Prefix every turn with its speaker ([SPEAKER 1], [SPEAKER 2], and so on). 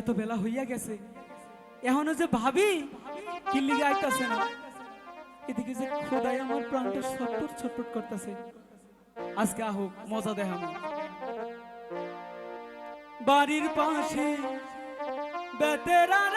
[SPEAKER 1] এত বেলা হইয়া গেছে। এখনও যে ভাবি কিল্লিগে আইতাছে না। এদিকে যে খোদাই আমার প্রাণটা ছটপট ছটপট করতেছে। আজকে আহো মজা দেখামো। বাড়ির পাশে বেতেরারা